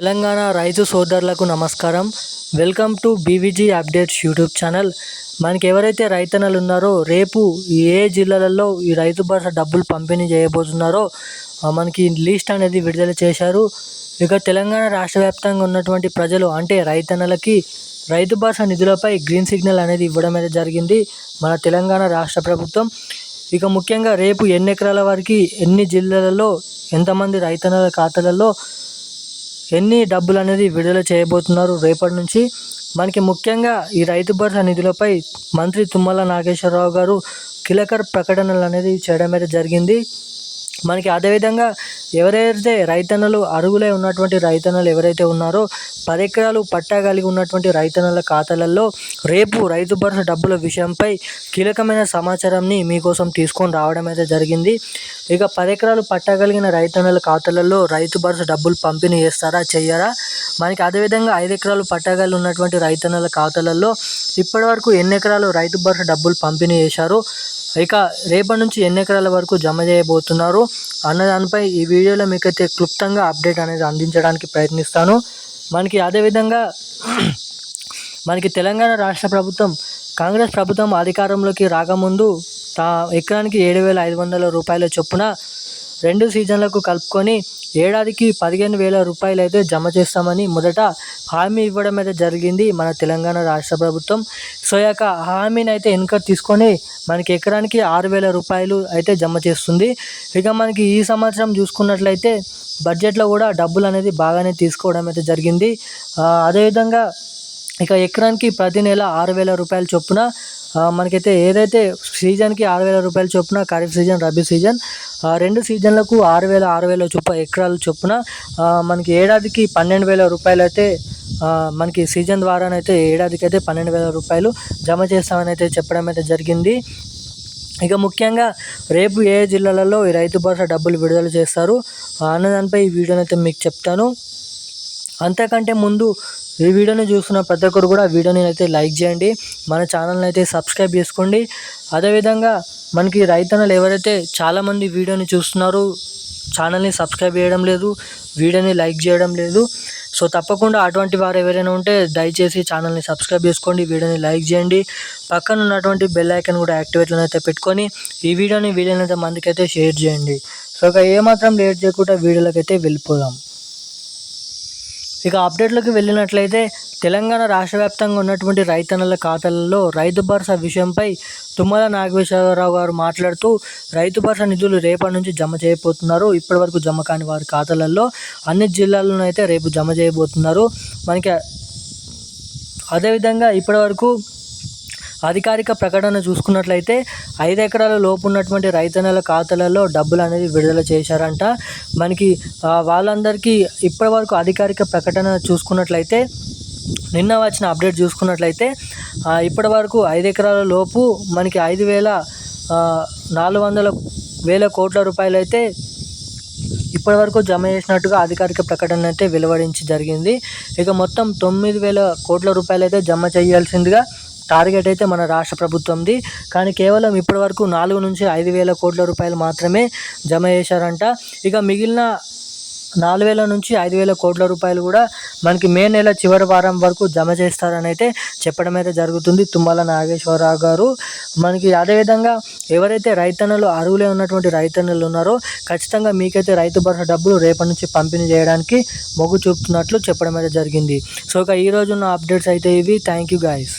తెలంగాణ రైతు సోదరులకు నమస్కారం. Welcome to BVG updates YouTube channel. మనకి ఎవరైతే రైతన్నలు ఉన్నారో రేపు ఏ జిల్లాలలో ఈ రైతు భరోసా డబ్బులు పంపిణీ చేయబోతున్నారో మనకి లిస్ట్ అనేది విడుదల చేశారు. ఇక తెలంగాణ రాష్ట్ర వ్యాప్తంగా ఉన్నటువంటి ప్రజలు అంటే రైతన్నలకి రైతు భరోసా నిధులపై గ్రీన్ సిగ్నల్ అనేది ఇవ్వడం అనేది జరిగింది మన తెలంగాణ రాష్ట్ర ప్రభుత్వం. ఇక ముఖ్యంగా రేపు ఎన్ని ఎకరాల వరకు ఎన్ని జిల్లాలలో ఎంతమంది రైతన్నల ఖాతాలలో ఎన్ని డబ్బులు అనేది విడుదల చేయబోతున్నారు రేపటి నుంచి? మనకి ముఖ్యంగా ఈ రైతు భరోసా నిధులపై మంత్రి తుమ్మల నాగేశ్వరరావు గారు కీలక ప్రకటనలు అనేది చేయడం అయితే జరిగింది. మనకి అదేవిధంగా ఎవరైతే రైతన్నలు అరుగులై ఉన్నటువంటి రైతన్నలు ఎవరైతే ఉన్నారో పది ఎకరాలు పట్టా కలిగి ఉన్నటువంటి రైతన్నల ఖాతాలలో రేపు రైతు భరోసా డబ్బుల విషయంపై కీలకమైన సమాచారాన్ని మీకోసం తీసుకొని రావడం అయితే జరిగింది. ఇక పది ఎకరాలు పట్టా కలిగిన రైతన్నల ఖాతాలలో రైతు భరోసా డబ్బులు పంపిణీ చేస్తారా చెయ్యరా? మనకి అదేవిధంగా ఐదు ఎకరాలు పట్టా కలిగి ఉన్నటువంటి రైతన్నల ఖాతాలలో ఇప్పటివరకు ఎన్ని ఎకరాలు రైతు భరోసా డబ్బులు పంపిణీ చేశారు? ఇక రేపటి నుంచి ఎన్ని ఎకరాల వరకు జమ చేయబోతున్నారు అన్న దానిపై ఈ వీడియోలో మీకైతే క్లుప్తంగా అప్డేట్ అనేది అందించడానికి ప్రయత్నిస్తాను. మనకి అదేవిధంగా మనకి తెలంగాణ రాష్ట్ర ప్రభుత్వం కాంగ్రెస్ ప్రభుత్వం అధికారంలోకి రాకముందు తా ఎకరానికి ఏడు వేల ఐదు వందల రూపాయల చొప్పున రెండు సీజన్లకు కలుపుకొని ఏడాదికి పదిహేను వేల రూపాయలు అయితే జమ చేస్తామని మొదట హామీ ఇవ్వడం అయితే జరిగింది మన తెలంగాణ రాష్ట్ర ప్రభుత్వం. సో యొక్క హామీని అయితే వెనుక తీసుకొని మనకి ఎకరానికి ఆరు వేల రూపాయలు అయితే జమ చేస్తుంది. ఇక మనకి ఈ సంవత్సరం చూసుకున్నట్లయితే బడ్జెట్లో కూడా డబ్బులు అనేది బాగానే తీసుకోవడం అయితే జరిగింది. అదేవిధంగా ఇక ఎకరానికి ప్రతి నెల ఆరు వేల రూపాయల చొప్పున మనకైతే ఏదైతే సీజన్కి ఆరు వేల రూపాయల చొప్పున ఖరీఫ్ సీజన్ రబీ సీజన్ రెండు సీజన్లకు ఆరు వేల ఆరు వేల చొప్పున ఎకరాల చొప్పున మనకి ఏడాదికి పన్నెండు వేల రూపాయలు అయితే మనకి సీజన్ ద్వారానైతే ఏడాదికి అయితే పన్నెండు వేల రూపాయలు జమ చేస్తామని అయితే చెప్పడం అయితే జరిగింది. ఇక ముఖ్యంగా రేపు ఏ జిల్లాలలో ఈ రైతు భరోసా డబ్బులు విడుదల చేస్తారు? అన్నదానిపై అన్న దానిపై ఈ వీడియోని అయితే మీకు చెప్తాను. అంతకంటే ముందు ఈ వీడియోని చూస్తున్న ప్రతి ఒక్కరు కూడా వీడియోని అయితే లైక్ చేయండి. మన ఛానల్ని అయితే సబ్స్క్రైబ్ చేసుకోండి. అదేవిధంగా మనకి రైతన్నలు ఎవరైతే చాలామంది వీడియోని చూస్తున్నారు ఛానల్ని సబ్స్క్రైబ్ చేయడం లేదు వీడియోని లైక్ చేయడం లేదు. సో తప్పకుండా అటువంటి వారు ఎవరైనా ఉంటే దయచేసి ఛానల్ని సబ్స్క్రైబ్ చేసుకోండి వీడియోని లైక్ చేయండి. పక్కన ఉన్నటువంటి బెల్ ఐకన్ కూడా యాక్టివేట్లో అయితే పెట్టుకొని ఈ వీడియోని వీలైనంత మందికి అయితే షేర్ చేయండి. సో ఇక ఏమాత్రం లేట్ చేయకుండా వీడియోలకైతే వెళ్ళిపోదాం. ఇక అప్డేట్లోకి వెళ్ళినట్లయితే తెలంగాణ రాష్ట్ర వ్యాప్తంగా ఉన్నటువంటి రైతన్నల ఖాతాలలో రైతు భరోసా విషయంపై తుమ్మల నాగేశ్వరరావు గారు మాట్లాడుతూ రైతు భరోసా నిధులు రేపటి నుంచి జమ చేయబోతున్నారు. ఇప్పటివరకు జమ కాని వారి ఖాతాలలో అన్ని జిల్లాల్లోనూ అయితే రేపు జమ చేయబోతున్నారు. మనకి అదేవిధంగా ఇప్పటివరకు అధికారిక ప్రకటన చూసుకున్నట్లయితే ఐదు ఎకరాల లోపు ఉన్నటువంటి రైతన్నల ఖాతాలలో డబ్బులు అనేది విడుదల చేశారంట. మనకి వాళ్ళందరికీ వాళ్ళందరికీ ఇప్పటివరకు అధికారిక ప్రకటన చూసుకున్నట్లయితే నిన్న వచ్చిన అప్డేట్ చూసుకున్నట్లయితే ఇప్పటి వరకు ఐదు ఎకరాల లోపు మనకి ఐదు వేల నాలుగు వందల వేల కోట్ల రూపాయలు అయితే ఇప్పటివరకు జమ చేసినట్టుగా అధికారిక ప్రకటన అయితే వెలువడించి జరిగింది. ఇక మొత్తం తొమ్మిది వేల కోట్ల రూపాయలు అయితే జమ చేయాల్సిందిగా టార్గెట్ అయితే మన రాష్ట్ర ప్రభుత్వంది. కానీ కేవలం ఇప్పటి వరకు నాలుగు నుంచి ఐదు వేల కోట్ల రూపాయలు మాత్రమే జమ చేశారంట. ఇక మిగిలిన నాలుగు వేల నుంచి ఐదు వేల కోట్ల రూపాయలు కూడా మనకి మే నెల చివరి వారం వరకు జమ చేస్తారని అయితే చెప్పడం అయితే జరుగుతుంది. తుమ్మల నాగేశ్వరరావు గారు మనకి అదేవిధంగా ఎవరైతే రైతన్నలు అరువులే ఉన్నటువంటి రైతన్నలు ఉన్నారో ఖచ్చితంగా మీకైతే రైతు భరోసా డబ్బులు రేపటి నుంచి పంపిణీ చేయడానికి మొగ్గు చూపుతున్నట్లు చెప్పడం అయితే జరిగింది. సో ఇక ఈరోజు ఉన్న అప్డేట్స్ అయితే ఇవి. Thank you guys.